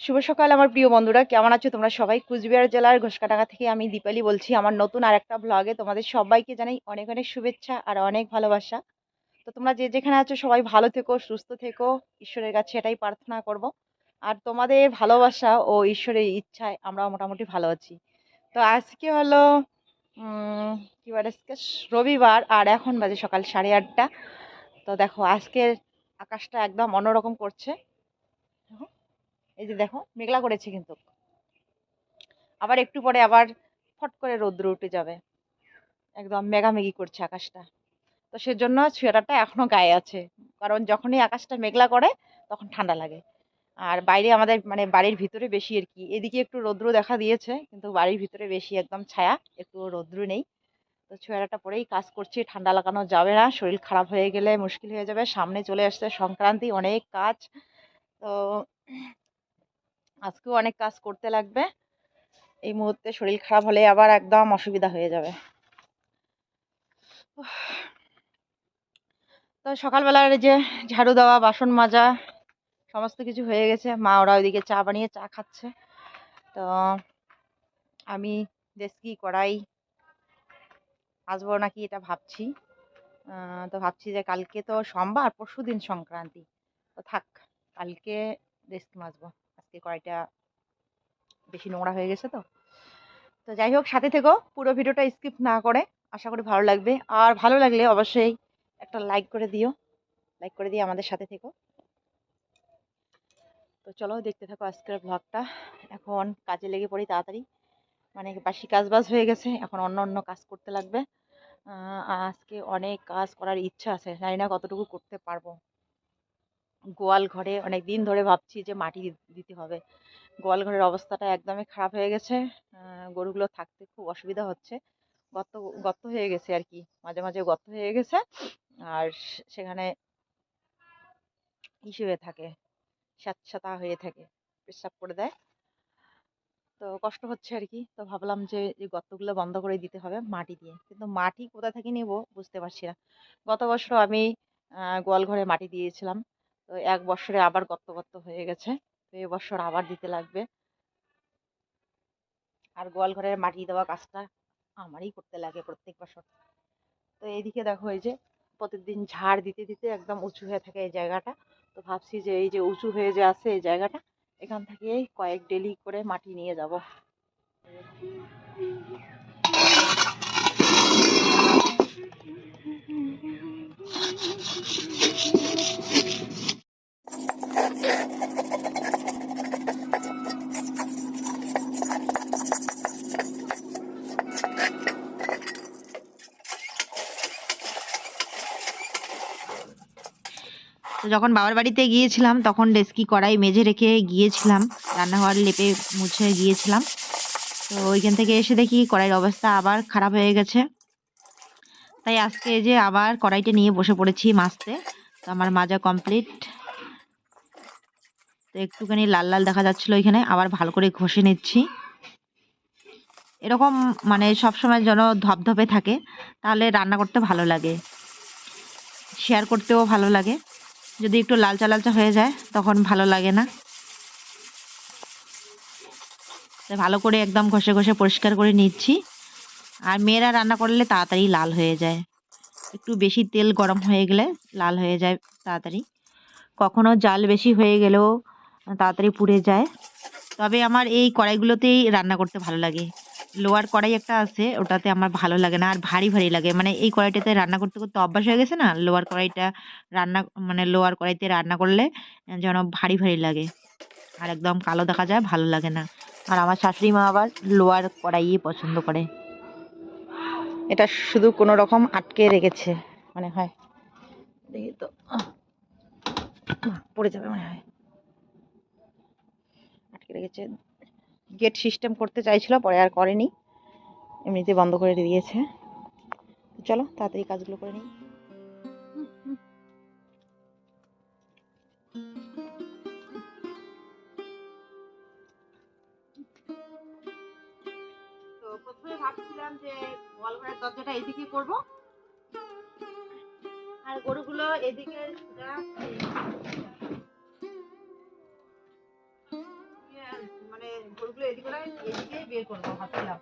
শুভ সকাল আমার প্রিয় বন্ধুরা, কেমন আছো তোমরা সবাই? কুচবিহার জেলার ঘোষকাটাঙ্গা থেকে আমি দীপালি বলছি, আমার নতুন আর একটা ব্লগে তোমাদের সবাইকে জানাই অনেক অনেক শুভেচ্ছা আর অনেক ভালোবাসা। তো তোমরা যে যেখানে আছো সবাই ভালো থেকো, সুস্থ থেকো, ঈশ্বরের কাছে এটাই প্রার্থনা করব। আর তোমাদের ভালোবাসা ও ঈশ্বরের ইচ্ছায় আমরা মোটামুটি ভালো আছি। তো আজকে হলো কি বার আজকে? রবিবার আর এখন বাজে সকাল সাড়ে আটটা। তো দেখো, আজকের আকাশটা একদম অন্যরকম করছে। এই যে দেখো, মেঘলা করেছে কিন্তু। আবার একটু পরে আবার ফট করে রৌদ্র উঠে যাবে। একদম মেঘামেঘি করছে আকাশটা। তো সেজন্য সোয়েটারটা এখনও গায়ে আছে। কারণ যখনই আকাশটা মেঘলা করে, তখন ঠান্ডা লাগে। আর বাইরে আমাদের মানে বাড়ির ভিতরে বেশি আর কি। এদিকে একটু রৌদ্র দেখা দিয়েছে, কিন্তু বাড়ির ভিতরে বেশি একদম ছায়া, একটু রৌদ্র নেই। তো সোয়েটারটা পরেই কাজ করছি, ঠান্ডা লাগানো যাবে না, শরীর খারাপ হয়ে গেলে মুশকিল হয়ে যাবে, সামনে চলে আসছে সংক্রান্তি, অনেক কাজ। তো আজকেও অনেক কাজ করতে লাগবে। এই মুহূর্তে শরীর খারাপ হলে আবার একদম অসুবিধা হয়ে যাবে। তো সকালবেলার যে ঝাড়ু দেওয়া, বাসন মাজা, সমস্ত কিছু হয়ে গেছে। মা ওরা ওইদিকে চা বানিয়ে চা খাচ্ছে। তো আমি ডেস্কি কড়াই আসব নাকি এটা ভাবছি। তো ভাবছি যে কালকে তো সোমবার পরশু দিন সংক্রান্তি। তো থাক, কালকে ডেস্কি মাজবো। আজকে কড়াইটা বেশি নোংরা হয়ে গেছে তো। তো যাই হোক, সাথে থেকো, পুরো ভিডিওটা স্কিপ না করে, আশা করি ভালো লাগবে। আর ভালো লাগলে অবশ্যই একটা লাইক করে দিও। লাইক করে দিয়ে আমাদের সাথে থেকো। তো চলো, দেখতে থাকো আজকের ব্লগটা এখন কাজে লেগে পড়ি তাড়াতাড়ি। মানে বাসি কাজ বাজ হয়ে গেছে, এখন অন্য অন্য কাজ করতে লাগবে। আজকে অনেক কাজ করার ইচ্ছা আছে, জানি না কতটুকু করতে পারব। গোয়াল ঘরে অনেক দিন ধরে ভাবছি যে মাটি দিতে হবে। গোয়াল ঘরের অবস্থাটা একদমই খারাপ হয়ে গেছে। গরুগুলো থাকতে খুব অসুবিধা হচ্ছে। গর্ত গর্ত হয়ে গেছে আর কি। মাঝে মাঝে গর্ত হয়ে গেছে। আর সেখানে ইসে হয়ে থাকে, স্যাঁতস্যাঁতা হয়ে থাকে, পেশাব করে দেয়। তো কষ্ট হচ্ছে আর কি। তো ভাবলাম যে এই গর্তগুলো বন্ধ করে দিতে হবে মাটি দিয়ে। কিন্তু মাটি কোথা থেকে নেব বুঝতে পারছি না। গত বছর আমি গোয়াল ঘরে মাটি দিয়েছিলাম। তো এক বছরে আবার গর্ত গর্ত হয়ে গেছে। তো এবছর আবার দিতে লাগবে। আর গোয়াল ঘরের মাটি দেওয়া কাজটা আমারই করতে লাগে প্রত্যেক বছর। তো এইদিকে দেখো এই যে প্রতিদিন ঝাড় দিতে দিতে একদম উঁচু হয়ে থাকে এই জায়গাটা। তো ভাবছি যে এই যে উঁচু হয়ে যে আছে এই জায়গাটা, এখান থেকেই কয়েক ডেলি করে মাটি নিয়ে যাব। যখন বাবার বাড়িতে গিয়েছিলাম, তখন ডেস্কি কড়াই মেঝে রেখে গিয়েছিলাম। রান্নাঘর লেপে মুছে গিয়েছিলাম। তো ওইখান থেকে এসে দেখি কড়াইয়ের অবস্থা আবার খারাপ হয়ে গেছে। তাই আজকে যে আবার কড়াইটা নিয়ে বসে পড়েছি মাজতে তো আমার মাজা কমপ্লিট তো একটুখানি লাল লাল দেখা যাচ্ছিল ওইখানে আবার ভালো করে ঘষে নিচ্ছি। এরকম মানে সবসময় যেন ধপধপে থাকে, তাহলে রান্না করতে ভালো লাগে। শেয়ার করতেও ভালো লাগে। যদি একটু লালচা লালচা হয়ে যায়, তখন ভালো লাগে না। ভালো করে একদম ঘষে ঘষে পরিষ্কার করে নিচ্ছি। আর মেয়েরা রান্না করলে তাড়াতাড়ি লাল হয়ে যায়। একটু বেশি তেল গরম হয়ে গেলে লাল হয়ে যায় তাড়াতাড়ি। কখনো জাল বেশি হয়ে গেলেও তাড়াতাড়ি পুড়ে যায়। তবে আমার এই কড়াইগুলোতেই রান্না করতে ভালো লাগে। লোয়ার কড়াই একটা আছে, ওটাতে আমার ভালো লাগে না, আর ভারী ভারী লাগে। মানে এই কড়াইটাতে রান্না করতে করতে অভ্যাস হয়ে গেছে না, লোয়ার কড়াইটা রান্না মানে লোয়ার কড়াইতে রান্না করলে যেন ভারী ভারী লাগে। আর একদম কালো দেখা যায়, ভালো লাগে না। আর আমার শাশুড়ি মা আবার লোয়ার কড়াইই পছন্দ করে। এটা শুধু কোনো রকম আটকে রেখেছে, মনে হয়। দেখি তো। পড়ে যাবে মনে হয়। আটকে রেখেছে। গেট সিস্টেম করতে চাইছিল, পরে আর করেনি। এমনিতে বন্ধ করে দিয়েছে। চলো, তাড়াতাড়ি কাজগুলো করে নিই। প্রথমে ভাবছিলাম যে গোয়াল ঘরের দরজাটা এদিকে করব। আর গরুগুলো এদিকে মানে গরুগুলো এদিকে এদিকে বের করব ভাবছিলাম।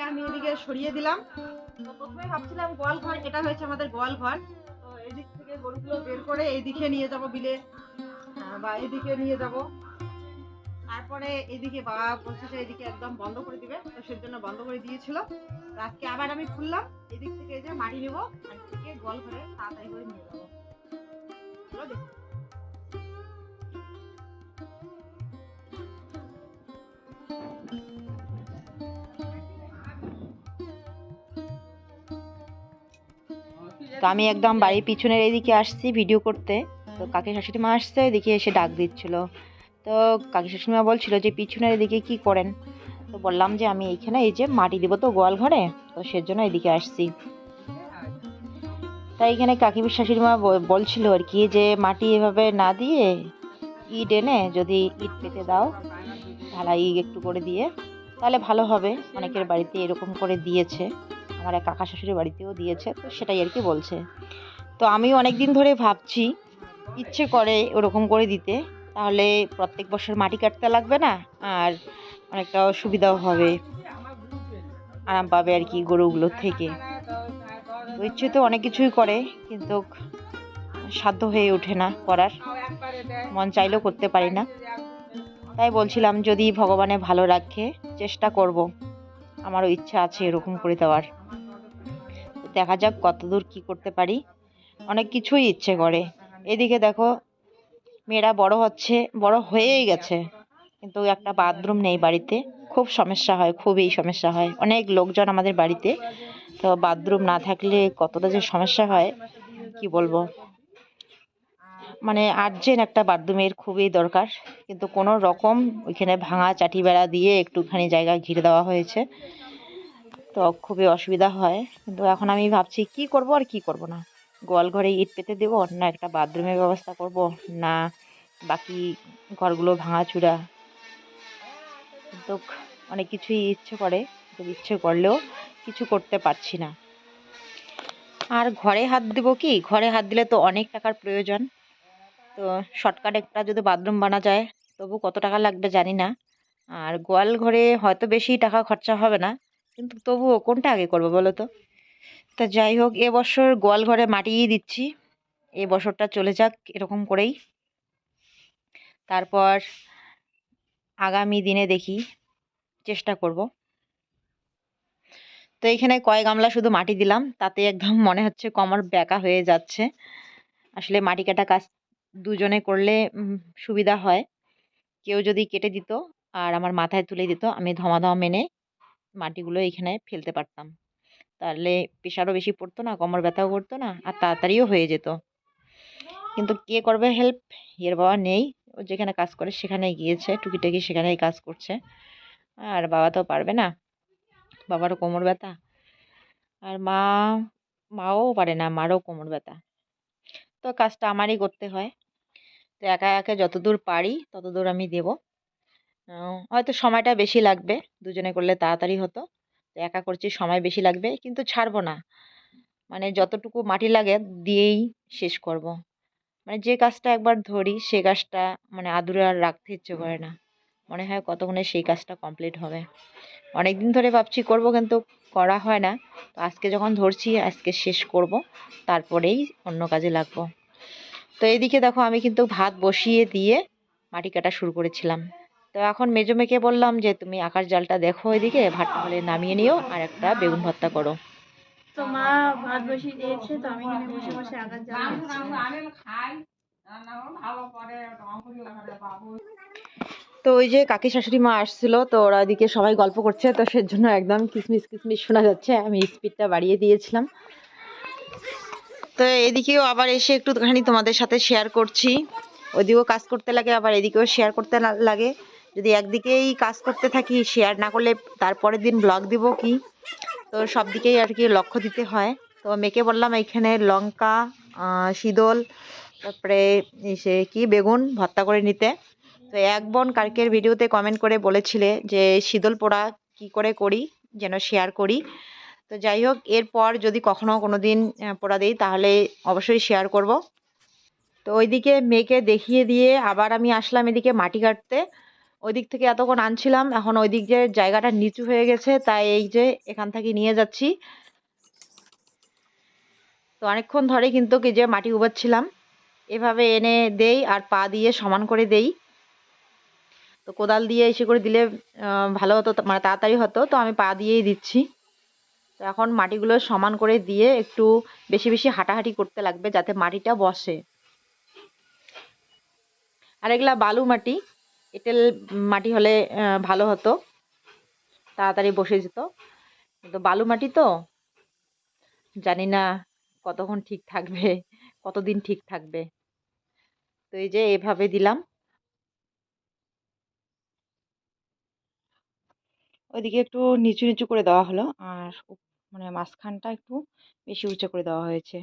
গেটটা আমি এদিকে সরিয়ে দিলাম। তো প্রথমে ভাবছিলাম গোয়াল ঘর, এটা হয়েছে আমাদের গোয়াল ঘর। তো এদিক থেকে গরুগুলো বের করে এইদিকে নিয়ে যাব বিলে। বা এদিকে নিয়ে যাব। তারপরে এদিকে বাবা বলছে এদিকে একদম বন্ধ করে দিবে। তো সেই জন্য বন্ধ করে দিয়েছিল। আজকে আবার আমি খুললাম। এদিক থেকে যে মাটি নেব, আর এদিকে গোয়াল ঘরে তাড়াতাড়ি করে নিয়ে যাব। তো আমি একদম বাড়ির পিছনের এদিকে আসছি ভিডিও করতে। তো কাকি শাশুড়ি মা আসছে, এদিকে এসে ডাক দিচ্ছিল। তো কাকি শাশুড়ি মা বলছিল যে, পিছনের এদিকে কি করেন? তো বললাম যে, আমি এইখানে এই যে মাটি দিব তো গোয়াল ঘরে, তো সেজন্য এদিকে আসছি। তাই এখানে কাকি শাশুড়ি মা ব- বলছিল আর কি যে, মাটি এভাবে না দিয়ে ইট এনে যদি ইট পেতে দাও, ঢালাই একটু করে দিয়ে, তাহলে ভালো হবে। অনেকের বাড়িতে এরকম করে দিয়েছে। আমার এক কাকা শ্বশুরের বাড়িতেও দিয়েছে, তো সেটাই আর কি বলছে। তো আমি অনেক দিন ধরে ভাবছি, ইচ্ছে করে ওরকম করে দিতে, তাহলে প্রত্যেক বছর মাটি কাটতে লাগবে না, আর অনেকটা সুবিধাও হবে। আরাম পাবে আর কি গরুগুলোর থেকে। তো ইচ্ছে তো অনেক কিছুই করে, কিন্তু সাধ্য হয়ে ওঠে না করার। মন চাইলেও করতে পারি না। তাই বলছিলাম, যদি ভগবানে ভালো রাখে, চেষ্টা করব। আমারও ইচ্ছা আছে এরকম করে দেওয়ার। দেখা যাক কতদূর কি করতে পারি। অনেক কিছুই ইচ্ছে করে। এদিকে দেখো, মেয়েরা বড় হচ্ছে, বড় হয়েই গেছে। কিন্তু একটা বাথরুম নেই বাড়িতে। খুব সমস্যা হয়, খুবই সমস্যা হয়। অনেক লোকজন আমাদের বাড়িতে। তো বাথরুম না থাকলে কতটা যে সমস্যা হয়, কি বলব? মানে আর্জেন্ট একটা বাথরুমের খুবই দরকার। কিন্তু কোনো রকম ওইখানে ভাঙা চাটি বেড়া দিয়ে একটুখানি জায়গা ঘিরে দেওয়া হয়েছে। তো খুবই অসুবিধা হয়। কিন্তু এখন আমি ভাবছি কি করব আর কি করব না। গোয়াল ঘরে ইট পেতে দেবো, না একটা বাথরুমের ব্যবস্থা করব, না বাকি ঘরগুলো ভাঙাচুরা। কিন্তু অনেক কিছুই ইচ্ছে করে ইচ্ছে করলেও কিছু করতে পারছি না। আর ঘরে হাত দেব কি? ঘরে হাত দিলে তো অনেক টাকার প্রয়োজন। তো শর্টকাট একটা যদি বাথরুম বানা যায়, তবু কত টাকা লাগবে জানি না। আর গোয়াল ঘরে হয়তো বেশি টাকা খরচা হবে না। কিন্তু তবুও কোনটা আগে করব বলো তো? তা যাই হোক এবছর গোয়াল ঘরে মাটিই দিচ্ছি। এ বছরটা চলে যাক এরকম করেই। তারপর আগামী দিনে দেখি, চেষ্টা করব। তো এখানে কয় গামলা শুধু মাটি দিলাম, তাতে একদম মনে হচ্ছে কমর ব্যাকা হয়ে যাচ্ছে। আসলে মাটি কাটা কাজ দুজনে করলে সুবিধা হয়। কেউ যদি কেটে দিত আর আমার মাথায় তুলে দিত, আমি ধমাধম মেনে মাটিগুলো এখানে ফেলতে পারতাম। তাহলে প্রেশারও বেশি পড়তো না, কোমর ব্যথাও করতো না, আর তাড়াতাড়িও হয়ে যেত। কিন্তু কে করবে হেল্প এর বাবা নেই। ও যেখানে কাজ করে সেখানে গিয়েছে, টুকিটাকি সেখানেই কাজ করছে। আর বাবা তো পারবে না। বাবারও কোমর ব্যথা। আর মা, মাও পারে না, মারও কোমর ব্যথা। তো কাজটা আমারই করতে হয়। তো একা একা যতদূর পারি ততদূর আমি দেব। হয়তো সময়টা বেশি লাগবে, দুজনে করলে তাড়াতাড়ি হতো। তো একা করছি, সময় বেশি লাগবে, কিন্তু ছাড়বো না। মানে যতটুকু মাটি লাগে দিয়েই শেষ করব। মানে যে কাজটা একবার ধরি, সে কাজটা মানে আদুরে আর রাখতে ইচ্ছে করে না। মনে হয় কতক্ষণে সেই কাজটা কমপ্লিট হবে। অনেক দিন ধরে ভাবছি করব, কিন্তু করা হয় না। তো আজকে যখন ধরছি, আজকে শেষ করব, তারপরেই অন্য কাজে লাগবো। তো এইদিকে দেখো, আমি কিন্তু ভাত বসিয়ে দিয়ে মাটি কাটা শুরু করেছিলাম। তো এখন মেজো মেয়েকে বললাম যে তুমি আকাশ জালটা দেখো এদিকে ভাতটা হলে নামিয়ে নিও আর একটা বেগুন ভর্তা করো। তো মা ভাত বসিয়ে দিয়েছে তো আমি এখানে বসে বসে আকাশ জাল দিচ্ছি। তো ওই যে কাকি শাশুড়ি মা আসছিল তো ওরা ওদিকে সবাই গল্প করছে তো সেজন্য একদম কিসমিস কিসমিস শোনা যাচ্ছে। আমি স্পিডটা বাড়িয়ে দিয়েছিলাম। তো এদিকেও আবার এসে একটুখানি তোমাদের সাথে শেয়ার করছি। ওদিকেও কাজ করতে লাগে আবার এদিকেও শেয়ার করতে লাগে। যদি একদিকেই কাজ করতে থাকি শেয়ার না করলে তারপরের দিন ব্লগ দিব কি? তো সব দিকেই আর কি লক্ষ্য দিতে হয়। তো মেয়েকে বললাম, এইখানে লঙ্কা শীদল তারপরে সে কি, বেগুন ভর্তা করে নিতে। তো এক বোন কালকের ভিডিওতে কমেন্ট করে বলেছিলে যে, শীতল পোড়া কি করে করি, যেন শেয়ার করি? তো যাই হোক, এরপর যদি কখনো কোনো দিন পোড়া দিই, তাহলে অবশ্যই শেয়ার করব। তো ওইদিকে মেয়েকে দেখিয়ে দিয়ে আবার আমি আসলাম এদিকে মাটি কাটতে। ওই দিক থেকে এতক্ষণ আনছিলাম, এখন ওই দিক যে জায়গাটা নিচু হয়ে গেছে, তাই এই যে এখান থেকে নিয়ে যাচ্ছি। তো অনেকক্ষণ ধরে কিন্তু কি যে মাটি উবাচ্ছিলাম এভাবে এনে দেই আর পা দিয়ে সমান করে দেই। তো কোদাল দিয়ে এসে করে দিলে ভালো হতো মানে তাড়াতাড়ি হতো, তো আমি পা দিয়েই দিচ্ছি। তো এখন মাটিগুলো সমান করে দিয়ে একটু বেশি বেশি হাঁটাহাঁটি করতে লাগবে, যাতে মাটিটা বসে। আর এগুলা বালু মাটি এঁটেল মাটি হলে ভালো হতো। তাড়াতাড়ি বসে যেত। কিন্তু বালু মাটি তো? জানি না কতক্ষণ ঠিক থাকবে, কতদিন ঠিক থাকবে। তো এই যে এভাবে দিলাম। ওইদিকে একটু নিচু নিচু করে দেওয়া হলো, আর মানে মাঝখানটা একটু বেশি উঁচু করে দেওয়া হয়েছে।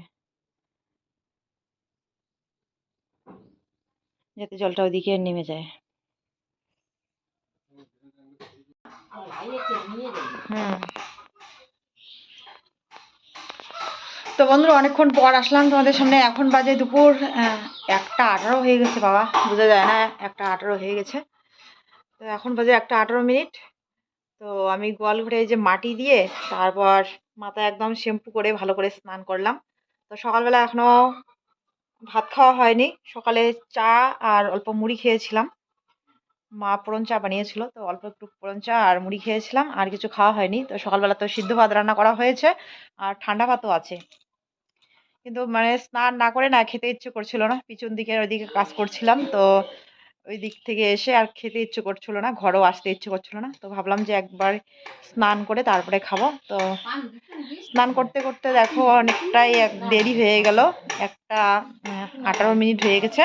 যাতে জলটা ওইদিকে নেমে যায়। তো বন্ধুরা, অনেকক্ষণ পর আসলাম তোমাদের সামনে। এখন বাজে দুপুর একটা আঠারো হয়ে গেছে বাবা। বোঝা যায় না, একটা আঠারো হয়ে গেছে। তো এখন বাজে একটা আঠারো মিনিট। তো আমি গোয়াল ঘরে যে মাটি দিয়ে, তারপর মাথায় একদম শ্যাম্পু করে ভালো করে স্নান করলাম। তো সকালবেলা এখনও ভাত খাওয়া হয়নি। সকালে চা আর অল্প মুড়ি খেয়েছিলাম। মা পোড়ন চা বানিয়েছিল, তো অল্প একটু পোড়ন চা আর মুড়ি খেয়েছিলাম, আর কিছু খাওয়া হয়নি। তো সকালবেলা তো সিদ্ধ ভাত রান্না করা হয়েছে, আর ঠান্ডা ভাতও আছে। কিন্তু মানে স্নান না করে না খেতে ইচ্ছে করছিল না, পিছন দিকে ওইদিকে কাজ করছিলাম, তো ওই দিক থেকে এসে আর খেতে ইচ্ছে করছিল না, ঘরেও আসতে ইচ্ছে করছিল না, তো ভাবলাম যে একবার স্নান করে তারপরে খাব। তো স্নান করতে করতে দেখো অনেকটাই দেরি হয়ে গেল, একটা আঠারো মিনিট হয়ে গেছে।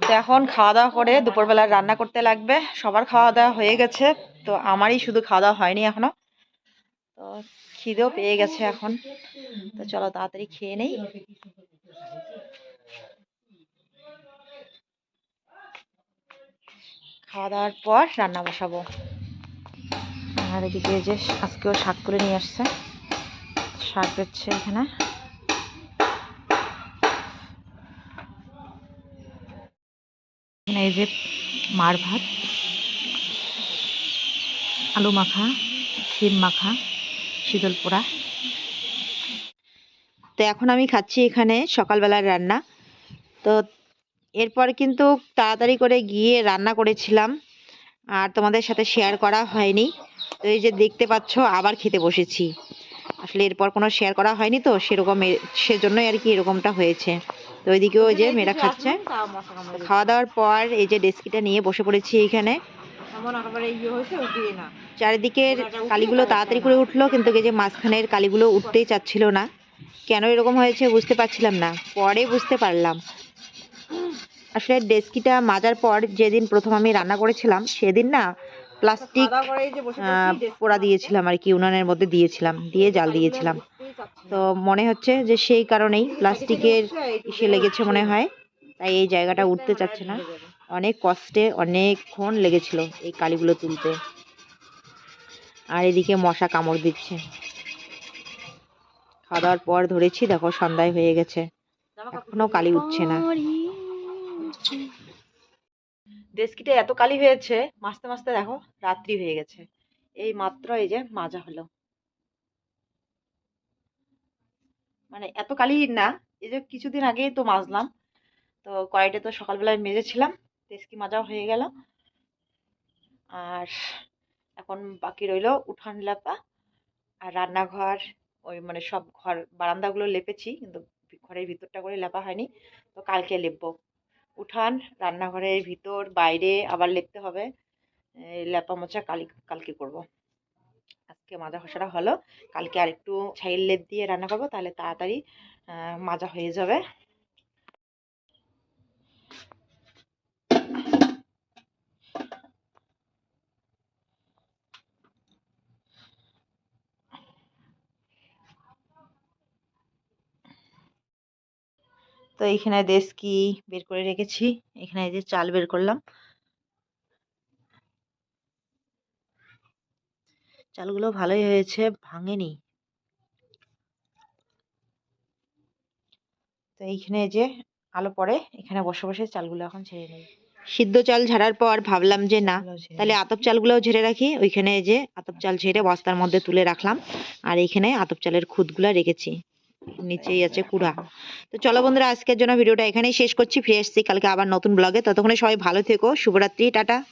তো এখন খাওয়া দাওয়া করে দুপুরবেলা রান্না করতে লাগবে। সবার খাওয়া দাওয়া হয়ে গেছে, তো আমারই শুধু খাওয়া দাওয়া হয়নি এখনও। তো খিদেও পেয়ে গেছে এখন। তো চলো তাড়াতাড়ি খেয়ে নেই। খাওয়া দাওয়ার পর রান্না বসাবো। আর এদিকে যে আজকেও শাক করে নিয়ে আসছে। শাক হচ্ছে এখানে। এই যে মার ভাত, আলু মাখা, শিম মাখা, শীতল পোড়া। তো এখন আমি খাচ্ছি এখানে সকালবেলার রান্না। তো এরপর কিন্তু তাড়াতাড়ি করে গিয়ে রান্না করেছিলাম, আর তোমাদের সাথে শেয়ার করা হয়নি। তো এই যে দেখতে পাচ্ছ, আবার খেতে বসেছি। আসলে এরপর কোনো শেয়ার করা হয়নি তো সেরকম সেজন্যই আর কি এরকমটা হয়েছে। তো ওইদিকেও ওই যে মেয়েরা খাচ্ছে। খাওয়া দাওয়ার পর এই যে ডেস্কিটা নিয়ে বসে পড়েছি এখানে। চারিদিকের কালিগুলো তাড়াতাড়ি করে উঠল কিন্তু এই যে মাঝখানের কালিগুলো উঠতেই চাচ্ছিল না। কেন এরকম হয়েছে বুঝতে পারছিলাম না। পরে বুঝতে পারলাম। আসলে ডেস্কিটা মাজার পর যেদিন প্রথম আমি রান্না করেছিলাম সেদিন না প্লাস্টিক পোড়া দিয়েছিলাম আর কি উনানের মধ্যে দিয়েছিলাম দিয়ে জাল দিয়েছিলাম। তো মনে হচ্ছে যে সেই কারণেই প্লাস্টিকের ইসে লেগেছে মনে হয় তাই এই জায়গাটা উঠতে চাচ্ছে না। অনেক কষ্টে অনেকক্ষণ লেগেছিল এই কালিগুলো তুলতে। আর এদিকে মশা কামড় দিচ্ছে। খাওয়া দাওয়ার পর ধরেছি দেখো সন্ধ্যায় হয়ে গেছে। এখনও কালি উঠছে না। ডেস্কিটা এত কালি হয়েছে মাসতে মাসতে দেখো রাত্রি হয়ে গেছে। এই মাত্র এই যে মাজা হলো। মানে এত কালি না, এই যে কিছুদিন আগেই তো মাজলাম। তো কড়াইটা তো সকালবেলায় মেজেছিলাম ডেস্কি মাজাও হয়ে গেল। আর এখন বাকি রইল উঠান লেপা আর রান্নাঘর, ওই মানে সব ঘর, বারান্দাগুলো লেপেছি, কিন্তু ঘরের ভিতরটা করে লেপা হয়নি। তো কালকে লেপবো। উঠান, রান্নাঘরের ভিতর, বাইরে আবার লেপতে হবে। লেপা মোছা কালি, কালকে করব। আজকে মাজা ঘষাটা হলো। কালকে আর একটু ছাইয়ের লেপ দিয়ে রান্না করব, তাহলে তাড়াতাড়ি মাজা হয়ে যাবে। তো তো এইখানে দেশকি বের করে রেখেছি। এখানে যে চাল বের করলাম। চালগুলো ভালোই হয়েছে ভাঙেনি। তো এইখানে যে আলো পড়ে এখানে বসে বসে চালগুলো এখন ঝেড়ে নেই। সিদ্ধ চাল ঝাড়ার পর ভাবলাম যে না তাহলে আতপ চালগুলোও ঝেড়ে রাখি। ওইখানে যে আতপ চাল ঝেড়ে বস্তার মধ্যে তুলে রাখলাম। আর এইখানে আতপ চালের খুদগুলো রেখেছি। নিচেই আছে কুড়া। তো চলো বন্ধুরা আজকের জন্য ভিডিওটা এখানেই শেষ করছি। ফিরে এসেছি কালকে আবার নতুন ব্লগে। ততক্ষণে সবাই ভালো থেকো। শুভরাত্রি টাটা।